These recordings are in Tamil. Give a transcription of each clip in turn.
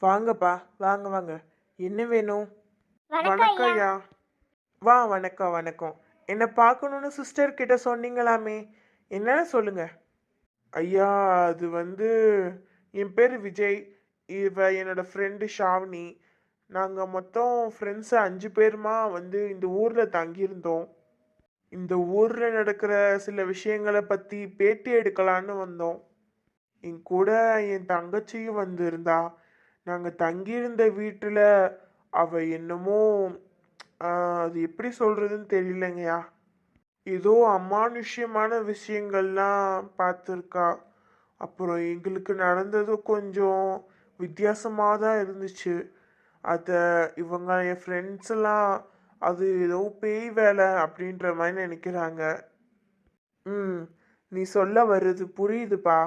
வாங்கப்பா வாங்க வாங்க. என்ன வேணும்? வணக்கம் ஐயா. வா வணக்கம் வணக்கம். என்னை பார்க்கணுன்னு சிஸ்டர் கிட்ட சொன்னீங்களாமே? என்னன்னு சொல்லுங்க. ஐயா அது வந்து என் பேர் விஜய். இவ என்னோட ஃப்ரெண்டு ஷாவ்னி. நாங்கள் மொத்தம் ஃப்ரெண்ட்ஸ் அஞ்சு பேருமா வந்து இந்த ஊரில் தங்கியிருந்தோம். இந்த ஊரில் நடக்கிற சில விஷயங்களை பற்றி பேட்டி எடுக்கலான்னு வந்தோம். என் கூட என் தங்கச்சியும் வந்திருந்தா நாங்கள் தங்கியிருந்த வீட்டில் அவ என்னமோ அது எப்படி சொல்கிறதுன்னு தெரியலங்கய்யா. ஏதோ அமானுஷ்யமான விஷயங்கள்லாம் பார்த்துருக்கா. அப்புறம் எங்களுக்கு நடந்தது கொஞ்சம் வித்தியாசமாக தான் இருந்துச்சு. அதை இவங்க என் ஃப்ரெண்ட்ஸ் எல்லாம் அது ஏதோ பேய் வேலை அப்படின்ற மாதிரி நினைக்கிறாங்க. ம் நீ சொல்ல வர்றது புரியுதுப்பா.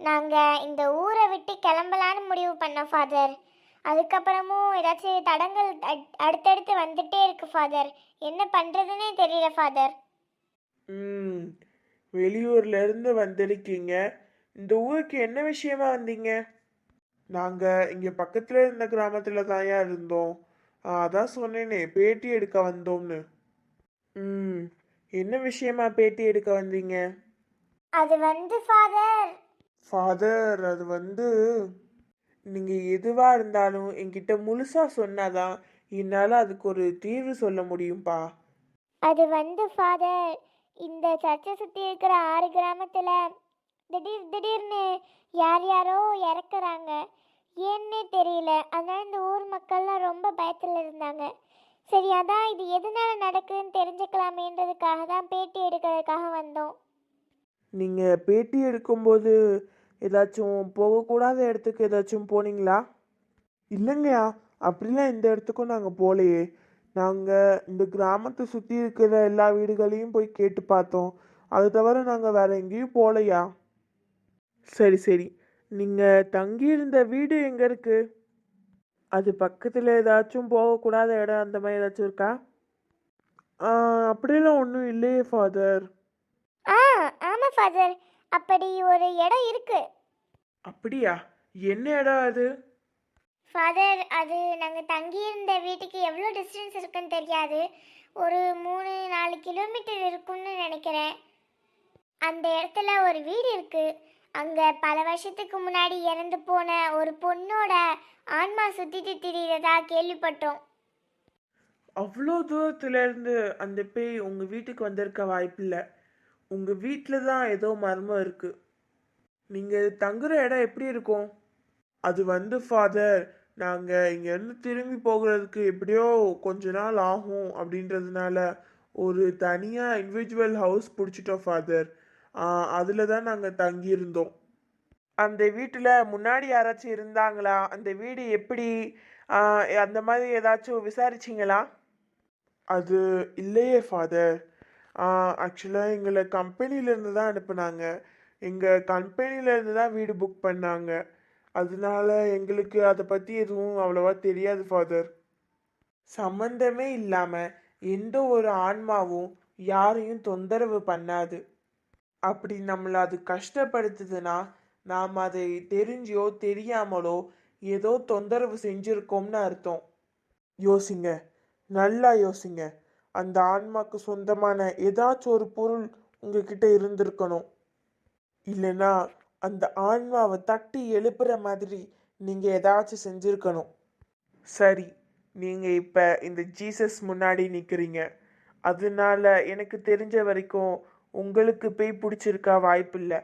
நாங்கள் இந்த ஊரை விட்டு கிளம்பலான்னு முடிவு பண்ணோம் ஃபாதர் அதுக்கப்புறமும் ஏதாச்சும் தடங்கள் அட்- அடுத்தடுத்து வந்துட்டே இருக்கு ஃபாதர் என்ன பண்ணுறதுன்னே தெரியல ஃபாதர் ம். வெளியூர்ல இருந்து வந்திருக்கீங்க. இந்த ஊருக்கு என்ன விஷயமா வந்தீங்க? நாங்க இங்க பக்கத்துல இருந்த கிராமத்துல தாயா இருந்தோம். அதான் சொன்னேனே பேட்டி எடுக்க வந்தோம்னு. ம். என்ன விஷயமா பேட்டி எடுக்க வந்தீங்க? அது வந்து ஃபாதர் ஃபாதர் அது வந்து நீங்க எதுவா இருந்தாலும் என்கிட்ட முழுசா சொன்னாதான் என்னால அதுக்கு ஒரு தீர்வு சொல்ல முடியும்பா. அது வந்து ஃபாதர் இந்த சர்ச்சை சுற்றி இருக்கிற ஆறு கிராமத்தில் திடீர் திடீர்னு யார் யாரோ இறக்குறாங்க. ஏன்னே தெரியல. அதனால இந்த ஊர் மக்கள்லாம் ரொம்ப பயத்தில் இருந்தாங்க. சரி அதான் இது எதனால நடக்குதுன்னு தெரிஞ்சுக்கலாமேன்றதுக்காக தான் பேட்டி எடுக்கிறதுக்காக வந்தோம். நீங்க பேட்டி எடுக்கும்போது ஏதாச்சும் போகக்கூடாத இடத்துக்கு ஏதாச்சும் போனீங்களா? இல்லைங்கய்யா. அப்படிலாம் எந்த இடத்துக்கும் நாங்கள் போகலையே நாங்கள் இந்த கிராமத்தை சுற்றி இருக்கிற எல்லா வீடுகளையும் போய் கேட்டு பார்த்தோம். அது தவிர நாங்கள் வேறு எங்கேயும் போகலையா சரி சரி. நீங்கள் தங்கியிருந்த வீடு எங்கே இருக்குது அது பக்கத்தில் ஏதாச்சும் போகக்கூடாத இடம் அந்த மாதிரி ஏதாச்சும் இருக்கா? அப்படிலாம் ஒன்றும் இல்லையே ஃபாதர். ஆ ஆமாம் ஃபாதர். அப்படி ஒரு இடம் இருக்கு. அப்படியா? என்ன இடம் அது? ஃபாதர் அது நாங்கள் தங்கியிருந்த வீட்டுக்கு எவ்வளோ டிஸ்டன்ஸ் இருக்குன்னு தெரியாது. ஒரு மூணு நாலு கிலோமீட்டர் இருக்கும்னு நினைக்கிறேன். அந்த இடத்துல ஒரு வீடு இருக்கு. அங்கே பல வருஷத்துக்கு முன்னாடி இறந்து போன ஒரு பொண்ணோட ஆன்மா சுற்றிட்டு திரியிறதா கேள்விப்பட்டோம். அவ்வளோ தூரத்துல இருந்து அந்த பேய் உங்க வீட்டுக்கு வந்திருக்க வாய்ப்பில்லை. உங்கள் வீட்டில் தான் ஏதோ மர்மம் இருக்குது நீங்கள் தங்குற இடம் எப்படி இருக்கும்? அது வந்து ஃபாதர் நாங்கள் இங்கேருந்து திரும்பி போகிறதுக்கு எப்படியோ கொஞ்ச நாள் ஆகும் அப்படின்றதுனால ஒரு தனியாக இண்டிவிஜுவல் ஹவுஸ் பிடிச்சிட்டோம் ஃபாதர் அதில் தான் நாங்கள் தங்கியிருந்தோம். அந்த வீட்டில் முன்னாடி யாராச்சும் இருந்தாங்களா? அந்த வீடு எப்படி? அந்த மாதிரி ஏதாச்சும் விசாரிச்சிங்களா? அது இல்லையே ஃபாதர் ஆக்சுவலாக எங்களை கம்பெனிலேருந்து தான் அனுப்புனாங்க. எங்கள் கம்பெனிலேருந்து தான் வீடு புக் பண்ணாங்க. அதனால எங்களுக்கு அதை பற்றி எதுவும் அவ்வளோவா தெரியாது ஃபாதர். சம்மந்தமே இல்லாமல் எந்த ஒரு ஆன்மாவும் யாரையும் தொந்தரவு பண்ணாது. அப்படி நம்மளை அது கஷ்டப்படுத்துதுன்னா நாம் அதை தெரிஞ்சோ தெரியாமலோ ஏதோ தொந்தரவு செஞ்சுருக்கோம்னு அர்த்தம். யோசிங்க. நல்லா யோசிங்க. அந்த ஆன்மாக்கு சொந்தமான ஏதாச்சும் ஒரு பொருள் உங்ககிட்ட இருந்திருக்கணும். இல்லைன்னா அந்த ஆன்மாவை தட்டி எழுப்புற மாதிரி நீங்க ஏதாச்சும் செஞ்சிருக்கணும். சரி நீங்க இப்ப இந்த ஜீசஸ் முன்னாடி நிக்கிறீங்க. அதனால எனக்கு தெரிஞ்ச வரைக்கும் உங்களுக்கு பேய் பிடிச்சிருக்கா வாய்ப்பில்லை.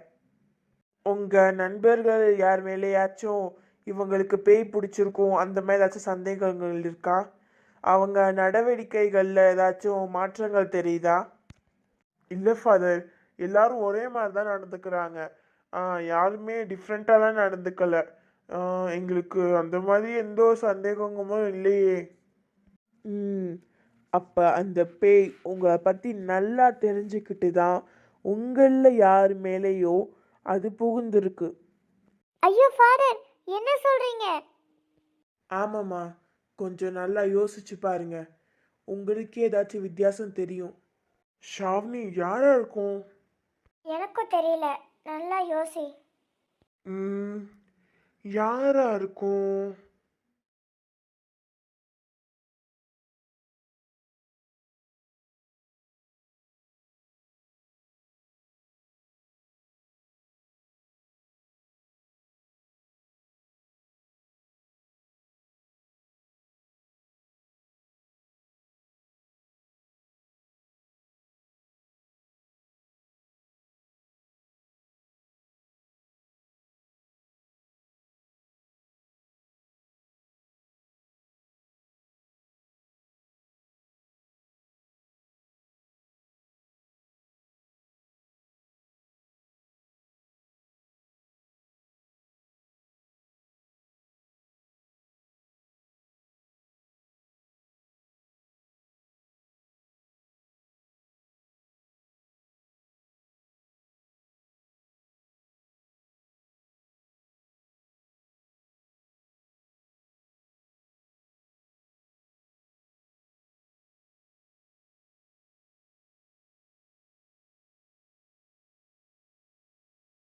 உங்க நண்பர்கள் யார் மேலேயாச்சும் இவங்களுக்கு பேய் பிடிச்சிருக்கும் அந்த மாதிரி ஏதாச்சும் சந்தேகங்கள் இருக்கா? அவங்க நடவடிக்கைகளில் ஏதாச்சும் மாற்றங்கள் தெரியுதா? இல்லை ஃபாதர் எல்லாரும் ஒரே மாதிரி தான் நடந்துக்கிறாங்க யாருமே டிஃப்ரெண்ட்டாலாம் நடந்துக்கல. எங்களுக்கு அந்த மாதிரி எந்த ஒரு சந்தேகமும் இல்லையே. ம். அப்போ அந்த பேய் உங்களை பற்றி நல்லா தெரிஞ்சுக்கிட்டு தான் உங்களில் யார் மேலேயோ அது புகுந்திருக்கு. ஐயோ ஃபாதர் என்ன சொல்கிறீங்க ஆமாம்மா. கொஞ்சம் நல்லா யோசிச்சு பாருங்க. உங்களுக்கே ஏதாச்சும் வித்தியாசம் தெரியும். ஷாவ்னி யாரா இருக்கும்? எனக்கும் தெரியல. நல்லா யோசி. ம், யாரா இருக்கும்?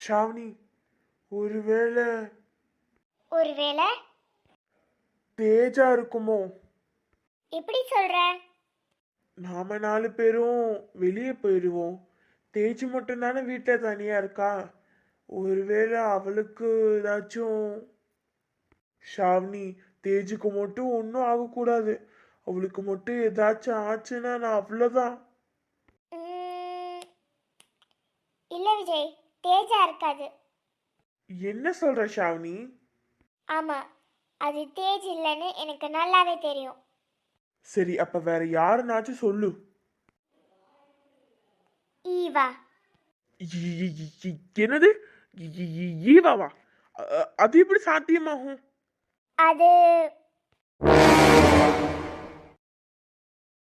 ஷாவ்னி ஒருவேளை ஒருவேளை தேஜா இருக்குமோ? எப்படி சொல்ற? நாம நாலு பேரும் வெளியே போயிடுவோம் தேஜு மட்டும் தானே வீட்டில் தனியா இருக்கா? ஒருவேளை அவளுக்கு ஏதாச்சும் ஷாவ்னி தேஜுக்கு மட்டும் ஒன்றும் ஆகக்கூடாது. அவளுக்கு மட்டும் ஏதாச்சும் ஆச்சுன்னா நான் அவ்வளோதான் இல்ல விஜய். தேஜா இருக்காது. என்ன சொல்ற ஷாவ்னி? ஆமா அது தேஜ் இல்லைன்னு எனக்கு நல்லாவே தெரியும். சரி அப்ப வேற யாருனாச்சும் சொல்லு. ஈவா. என்னது? ஈவாவா? அது எப்படி சாத்தியமாகும்? அது